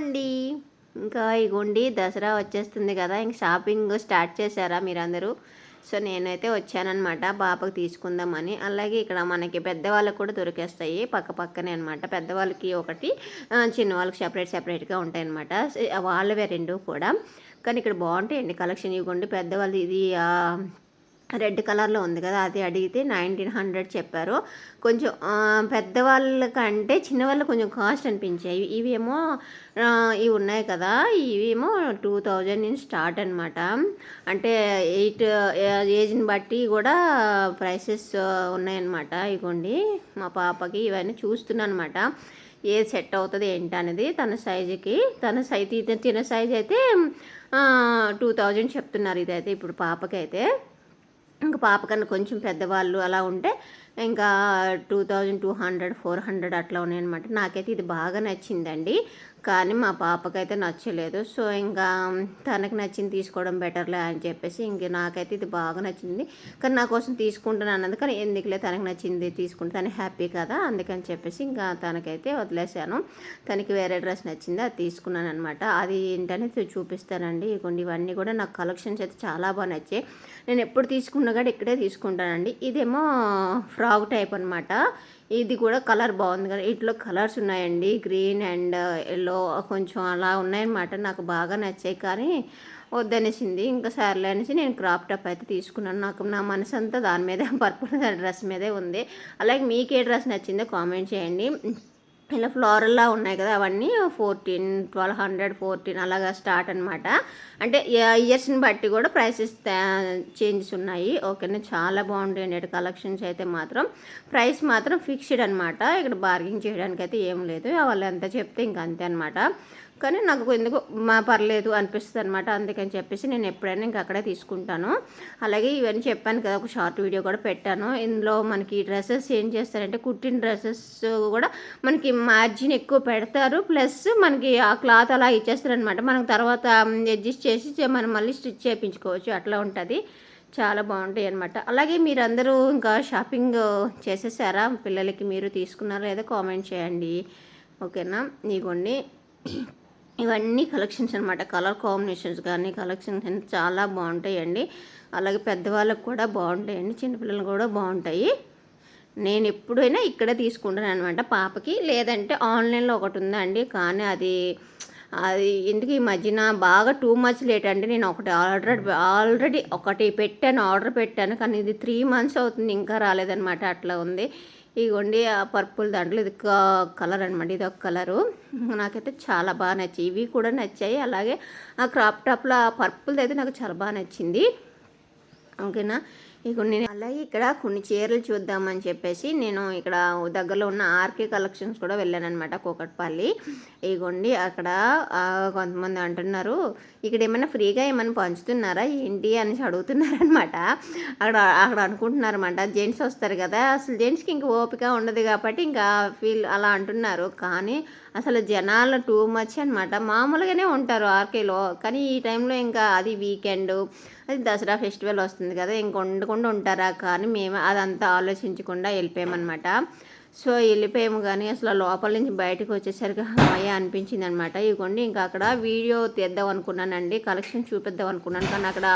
అండి ఇంకా ఇగోండి దసరా వచ్చేస్తుంది కదా ఇంక షాపింగ్ స్టార్ట్ చేశారా మీరందరూ? సో నేనైతే వచ్చానమాట పాపకు తీసుకుందామని. అలాగే ఇక్కడ మనకి పెద్దవాళ్ళకి కూడా దొరికేస్తాయి పక్క పక్కనే అనమాట పెద్దవాళ్ళకి ఒకటి చిన్నవాళ్ళకి చిన్న వాళ్ళకి సెపరేట్ సెపరేట్గా ఉంటాయి అనమాట వాళ్ళవే రెండు కూడా. కానీ ఇక్కడ బాగుంటాయండి కలెక్షన్ ఇవ్వండి. పెద్దవాళ్ళు ఇది రెడ్ కలర్లో ఉంది కదా అది అడిగితే నైన్టీన్ హండ్రెడ్ చెప్పారు. కొంచెం పెద్దవాళ్ళ కంటే చిన్నవాళ్ళు కొంచెం కాస్ట్ అనిపించాయి. ఇవేమో ఇవి ఉన్నాయి కదా ఇవేమో టూ థౌజండ్ నుంచి స్టార్ట్ అనమాట అంటే ఎయిట్ ఏజ్ని బట్టి కూడా ప్రైసెస్ ఉన్నాయన్నమాట. ఇగోండి మా పాపకి ఇవన్నీ చూస్తున్నాను అనమాట ఏది సెట్ అవుతుంది ఏంటి అనేది తన సైజుకి తన సైజ్ తిన సైజ్ అయితే టూ థౌజండ్ చెప్తున్నారు ఇదైతే ఇప్పుడు పాపకైతే. పాప కన్నా కొంచెం పెద్దవాళ్ళు అలా ఉంటే ఇంకా two thousand two hundred four hundred అట్లా ఉన్నాయన్నమాట. నాకైతే ఇది బాగా నచ్చిందండి. కానీ మా పాపకైతే నచ్చలేదు. సో ఇంకా తనకు నచ్చింది తీసుకోవడం బెటర్లే అని చెప్పేసి ఇంక నాకైతే ఇది బాగా నచ్చింది. కానీ నా కోసం తీసుకుంటాను అన్నది కానీ ఎందుకులే తనకు నచ్చింది తీసుకుంటే తను హ్యాపీ కదా అందుకని చెప్పేసి ఇంకా తనకైతే వదిలేశాను. తనకి వేరే డ్రెస్ నచ్చింది అది తీసుకున్నాను అనమాట అది ఏంటనేది చూపిస్తానండి. ఇగోండి ఇవన్నీ కూడా నాకు కలెక్షన్స్ అయితే చాలా బాగా నచ్చాయి. నేను ఎప్పుడు తీసుకున్నా కూడా ఇక్కడే తీసుకుంటానండి. ఇదేమో ఫ్రాక్ టైప్ అనమాట ఇది కూడా కలర్ బాగుంది కదా. ఇట్లో కలర్స్ ఉన్నాయండి. గ్రీన్ అండ్ ఎల్లో కొంచెం అలా ఉన్నాయన్నమాట. నాకు బాగా నచ్చాయి కానీ వద్దనేసింది. ఇంకా సర్లే అనేసి నేను క్రాప్ టాప్ అయితే తీసుకున్నాను. నాకు నా మనసు అంతా దాని మీదే పర్పుల్ డ్రెస్ మీదే ఉంది. అలాగే మీకు ఏ డ్రెస్ నచ్చిందో కామెంట్ చేయండి. ఇలా ఫ్లోరల్లా ఉన్నాయి కదా అవన్నీ ఫోర్టీన్ ట్వెల్వ్ హండ్రెడ్ ఫోర్టీన్ అలాగా స్టార్ట్ అనమాట అంటే ఇయర్స్ని బట్టి కూడా ప్రైసెస్ చేంజెస్ ఉన్నాయి. ఓకేనా చాలా బాగుంటాయండి కలెక్షన్స్ అయితే మాత్రం. ప్రైస్ మాత్రం ఫిక్స్డ్ అనమాట ఇక్కడ బార్గింగ్ చేయడానికి అయితే ఏం లేదు. వాళ్ళు ఎంత చెప్తే ఇంక అంతే అనమాట కానీ నాకు ఎందుకు మా పర్లేదు అనిపిస్తుంది అనమాట అందుకని చెప్పేసి నేను ఎప్పుడైనా ఇంక అక్కడే తీసుకుంటాను. అలాగే ఇవన్నీ చెప్పాను కదా ఒక షార్ట్ వీడియో కూడా పెట్టాను. ఇందులో మనకి డ్రెస్సెస్ ఏం చేస్తారంటే కుట్టిన డ్రెస్సెస్ కూడా మనకి మార్జిన్ ఎక్కువ పెడతారు. ప్లస్ మనకి ఆ క్లాత్ అలా ఇచ్చేస్తారు మనం తర్వాత అడ్జస్ట్ చేసి మనం మళ్ళీ స్టిచ్ చేయించుకోవచ్చు. అట్లా ఉంటుంది. చాలా బాగుంటాయి అనమాట అలాగే మీరందరూ ఇంకా షాపింగ్ చేసేసారా? పిల్లలకి మీరు తీసుకున్నారా లేదా కామెంట్ చేయండి. ఓకేనా? ఇగోండి. ఇవన్నీ కలెక్షన్స్ అనమాట కలర్ కాంబినేషన్స్ కానీ కలెక్షన్స్ అన్ని చాలా బాగుంటాయండి. అలాగే పెద్దవాళ్ళకు కూడా బాగుంటాయండి చిన్నపిల్లలు కూడా బాగుంటాయి. నేను ఎప్పుడైనా ఇక్కడే తీసుకుంటాను అనమాట పాపకి. లేదంటే ఆన్లైన్లో ఒకటి ఉందండి కానీ అది అది ఎందుకు ఈ మధ్యన బాగా టూ మచ్ లేట్ అంటే నేను ఒకటి ఆల్రెడీ ఆల్రెడీ ఒకటి పెట్టాను ఆర్డర్ పెట్టాను. కానీ ఇది త్రీ మంత్స్ అవుతుంది ఇంకా రాలేదనమాట అట్లా ఉంది. ఇగోండి ఆ పర్పుల్ దాంట్లో ఇది కలర్ అనమాట ఇది ఒక కలరు. నాకైతే చాలా బాగా నచ్చాయి. ఇవి కూడా నచ్చాయి. అలాగే ఆ క్రాప్ టాప్లో ఆ పర్పుల్ది అయితే నాకు చాలా బాగా నచ్చింది. ఓకేనా? ఇక నేను అలాగే ఇక్కడ కొన్ని చీరలు చూద్దామని చెప్పేసి నేను ఇక్కడ దగ్గరలో ఉన్న ఆర్కే కలెక్షన్స్ కూడా వెళ్ళాను అనమాట కూకట్పల్లి. ఇగోండి అక్కడ కొంతమంది అంటున్నారు ఇక్కడ ఏమైనా ఫ్రీగా ఏమైనా పంచుతున్నారా ఏంటి అనేసి అడుగుతున్నారనమాట అక్కడ అక్కడ అనుకుంటున్నారన్నమాట జెంట్స్ వస్తారు కదా అసలు జెంట్స్కి ఇంక ఓపిక ఉండదు కాబట్టి ఇంకా ఫీల్ అలా అంటున్నారు. కానీ అసలు జనాలు టూ మచ్ అనమాట మామూలుగానే ఉంటారు ఆర్కేలో కానీ ఈ టైంలో ఇంకా అది వీకెండ్ అది దసరా ఫెస్టివల్ వస్తుంది కదా ఇంక వండకుండా ఉంటారా కానీ మేము అదంతా ఆలోచించకుండా వెళ్ళిపోయామన్నమాట. సో వెళ్ళిపోయాము కానీ అసలు లోపల నుంచి బయటకు వచ్చేసరికి అమ్మాయి అనిపించింది అనమాట ఇవ్వండి ఇంకా అక్కడ వీడియో తీద్దాం అనుకున్నానండి కలెక్షన్ చూపిద్దాం అనుకున్నాను కానీ అక్కడ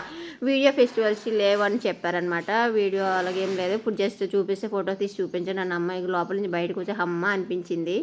వీడియో ఫెస్టివల్స్ లేవని చెప్పారనమాట వీడియో అలాగేం లేదు ఇప్పుడు జస్ట్ చూపిస్తే ఫోటో తీసి చూపించాను నన్ను అమ్మాయికి లోపల నుంచి బయటకు వచ్చి అమ్మ అనిపించింది.